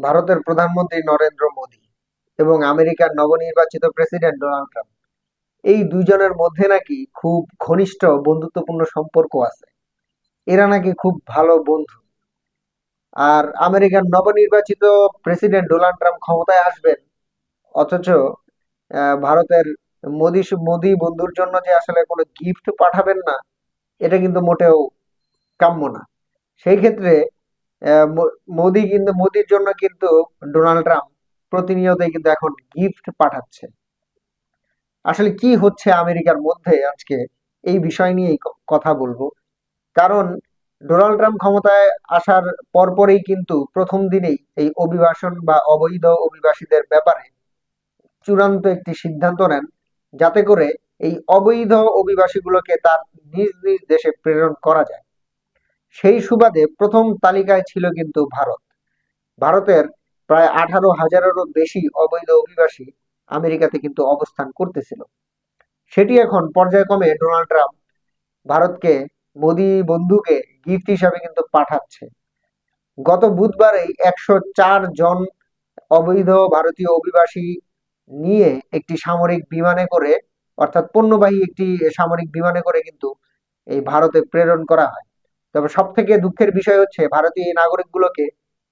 ভারতের প্রধানমন্ত্রী নরেন্দ্র মোদী এবং আমেরিকার নবনির্বাচিত প্রেসিডেন্ট ডোনাল্ড ট্রাম্প। এই দুইজনের মধ্যে নাকি খুব ঘনিষ্ঠ বন্ধুত্বপূর্ণ সম্পর্ক আছে। এরা নাকি খুব ভালো বন্ধু। আর আমেরিকার নবনির্বাচিত প্রেসিডেন্ট ডোনাল্ড ট্রাম্প ক্ষমতায় আসবেন, অথচ ভারতের মোদী মোদী বন্ধুর জন্য যে আসলে কোনো গিফট পাঠাবেন না, এটা কিন্তু মোটেও কাম্য না। সেই ক্ষেত্রে মোদী কিন্তু, মোদীর জন্য কিন্তু ডোনাল্ড ট্রাম্প প্রতিনিয়তই কিন্তু এখন গিফট পাঠাচ্ছে। আসলে কি হচ্ছে আমেরিকার মধ্যে আজকে এই বিষয় নিয়েই কথা বলব। কারণ ডোনাল্ড ট্রাম্প ক্ষমতায় আসার পরপরই কিন্তু প্রথম দিনেই এই অভিবাসন বা অবৈধ অভিবাসীদের ব্যাপারে চূড়ান্ত একটি সিদ্ধান্ত নেন, যাতে করে এই অবৈধ অভিবাসীগুলোকে তার নিজ নিজ দেশে প্রেরণ করা যায়। সেই সুবাদে প্রথম তালিকায় ছিল কিন্তু ভারত। ভারতের প্রায় আঠারো হাজারেরও বেশি অবৈধ অভিবাসী আমেরিকাতে কিন্তু অবস্থান করতেছিল। সেটি এখন পর্যায়ক্রমে ডোনাল্ড ট্রাম্প ভারতকে মোদি বন্ধুকে গিফট হিসাবে কিন্তু পাঠাচ্ছে। গত বুধবারেই একশো চার জন অবৈধ ভারতীয় অভিবাসী নিয়ে একটি সামরিক বিমানে করে, অর্থাৎ পণ্যবাহী একটি সামরিক বিমানে করে কিন্তু এই ভারতে প্রেরণ করা হয়। তবে সব থেকে দুঃখের বিষয় হচ্ছে ভারতীয় এই নাগরিকগুলোকে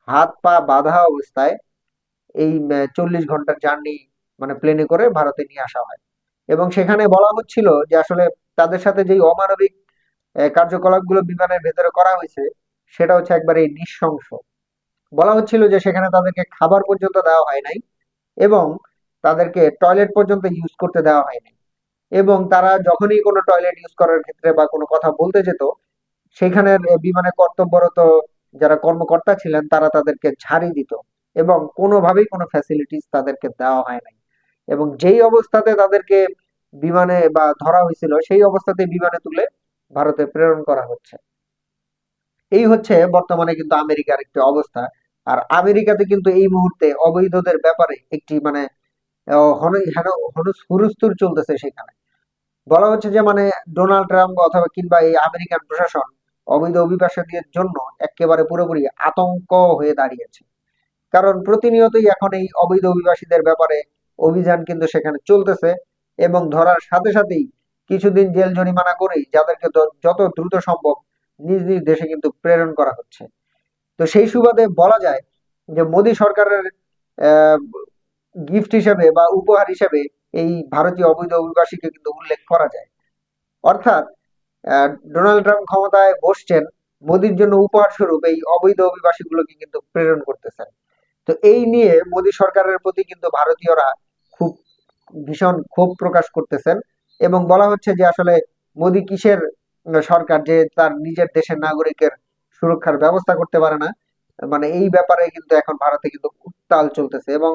হাত পা বাঁধা অবস্থায় এই চল্লিশ ঘণ্টার জার্নি মানে প্লেনে করে ভারতে নিয়ে আসা হয়। এবং সেখানে বলা হচ্ছিল যে আসলে তাদের সাথে যেই অমানবিক কার্যকলাপগুলো বিমানের ভেতরে করা হয়েছে, সেটা হচ্ছে একবারে নৃশংস। বলা হচ্ছিল যে সেখানে তাদেরকে খাবার পর্যন্ত দেওয়া হয় নাই এবং তাদেরকে টয়লেট পর্যন্ত ইউজ করতে দেওয়া হয়নি এবং তারা যখনই কোনো টয়লেট ইউজ করার ক্ষেত্রে বা কোনো কথা বলতে যেত সেখানের আহ, বিমানে কর্তব্যরত যারা কর্মকর্তা ছিলেন তারা তাদেরকে ঝাড়ি দিত এবং কোনোভাবেই কোনো ফ্যাসিলিটিস তাদেরকে দেওয়া হয় নাই। এবং যেই অবস্থাতে তাদেরকে বিমানে বা ধরা হয়েছিল সেই অবস্থাতে বিমানে তুলে ভারতে প্রেরণ করা হচ্ছে। এই হচ্ছে বর্তমানে কিন্তু আমেরিকার একটি অবস্থা। আর আমেরিকাতে কিন্তু এই মুহূর্তে অবৈধদের ব্যাপারে একটি মানে হুরুস্তুর চলতেছে সেখানে। বলা হচ্ছে যে মানে ডোনাল্ড ট্রাম্প অথবা কিংবা এই আমেরিকান প্রশাসন অবৈধ অভিবাসীদের জন্য একেবারে পুরোপুরি আতঙ্ক হয়ে দাঁড়িয়েছে। কারণ প্রতিনিয়তই এখন এই অবৈধ অভিবাসীদের ব্যাপারে অভিযান কিন্তু সেখানে চলতেছে এবং ধরার সাথে সাথেই কিছুদিন জেল জরিমানা করেই যাদেরকে যত দ্রুত সম্ভব নিজ নিজ দেশে কিন্তু প্রেরণ করা হচ্ছে। তো সেই সুবাদে বলা যায় যে মোদী সরকারের গিফট হিসেবে বা উপহার হিসেবে এই ভারতীয় অবৈধ অভিবাসীকে কিন্তু উল্লেখ করা যায়। অর্থাৎ ডোনাল্ড ট্রাম্প ক্ষমতায় বসছেন, মোদির জন্য উপহার স্বরূপ এই অবৈধ অভিবাসীগুলোকে কিন্তু প্রেরণ করতেছেন। তো এই নিয়ে মোদী সরকারের প্রতি কিন্তু ভারতীয়রা খুব, ভীষণ ক্ষোভ প্রকাশ করতেছেন এবং বলা হচ্ছে যে আসলে মোদী কিসের সরকার যে তার নিজের দেশের নাগরিকের সুরক্ষার ব্যবস্থা করতে পারে না মানে এই ব্যাপারে কিন্তু এখন ভারতে কিন্তু উত্তাল চলতেছে এবং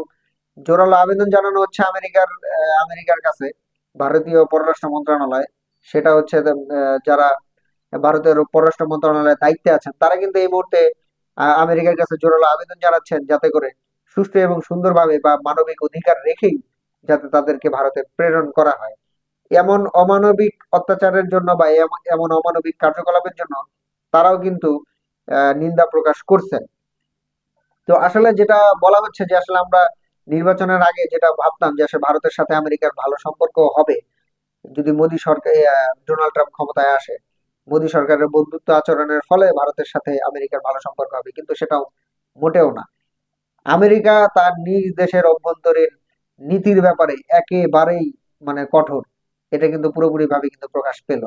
জোরালো আবেদন জানানো হচ্ছে আমেরিকার আমেরিকার কাছে, ভারতীয় পররাষ্ট্র মন্ত্রণালয়। সেটা হচ্ছে যারা ভারতের পররাষ্ট্র মন্ত্রণালয়ের দায়িত্বে আছেন, তারা কিন্তু এই মুহূর্তে আমেরিকার কাছে জোরালো আবেদন জানাচ্ছেন যাতে করে সুষ্ঠু এবং সুন্দরভাবে বা মানবিক অধিকার রেখেই যাতে তাদেরকে ভারতে প্রেরণ করা হয়। এমন অমানবিক অত্যাচারের জন্য বা এমন অমানবিক কার্যকলাপের জন্য তারাও কিন্তু নিন্দা প্রকাশ করছেন। তো আসলে যেটা বলা হচ্ছে যে, আসলে আমরা নির্বাচনের আগে যেটা ভাবতাম যে, আসলে ভারতের সাথে আমেরিকার ভালো সম্পর্ক হবে যদি মোদী সরকার ডোনাল্ড ট্রাম্প ক্ষমতায় আসে, মোদী সরকারের বন্ধুত্ব আচরণের ফলে ভারতের সাথে আমেরিকার ভালো সম্পর্ক হবে, কিন্তু সেটাও মোটেও না। আমেরিকা তার নিজ দেশের অভ্যন্তরীণ নীতির ব্যাপারে একেবারেই মানে কঠোর। এটা কিন্তু পুরোপুরি ভাবে কিন্তু প্রকাশ পেল।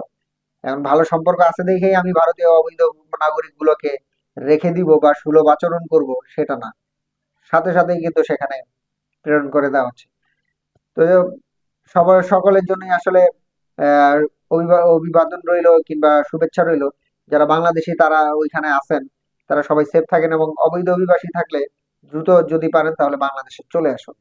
এখন ভালো সম্পর্ক আছে দেখেই আমি ভারতীয় অবৈধ নাগরিক গুলোকে রেখে দিব বা সুলভ আচরণ করব, সেটা না। সাথে সাথেই কিন্তু সেখানে প্রেরণ করে দেওয়া হচ্ছে। তো সবার, সকলের জন্যই আসলে অভিবাদন রইল কিংবা শুভেচ্ছা রইল। যারা বাংলাদেশি তারা ওইখানে আছেন, তারা সবাই সেফ থাকেন এবং অবৈধ অভিবাসী থাকলে দ্রুত যদি পারেন তাহলে বাংলাদেশে চলে আসুন।